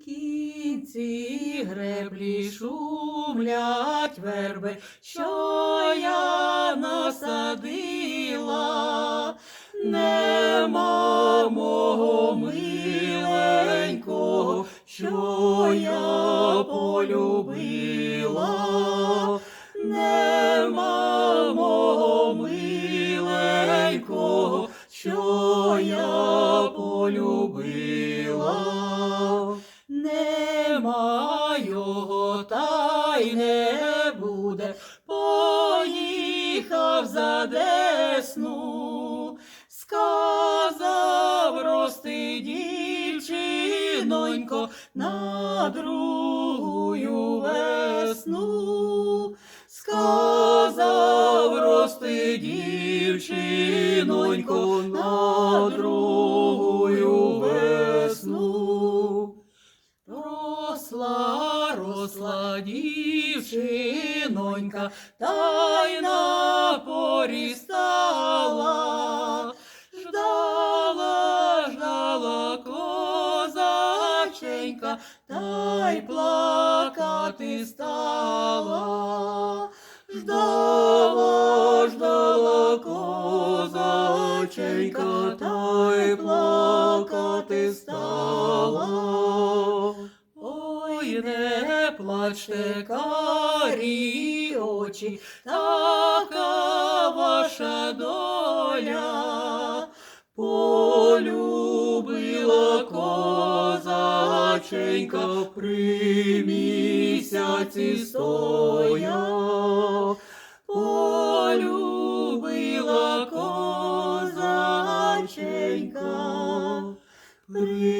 Кінці греблі шумлять верби, що я насадила, нема мого миленького, що я полюбила, нема мого миленького, що я полюбила. Нема його, та й не буде, поїхав за десну, сказав рости дівчинонько на другую весну, сказав рости дівчинонько на другую росла дівчинонька, та й на порі. Ждала, ждала козаченька, та й плакати стала. Ждала, ждала козаченька, та й плакати стала. Ой, не плачте, карі очі, така ваша доля. Полюбила козаченька при місяці стоя. Полюбила козаченька при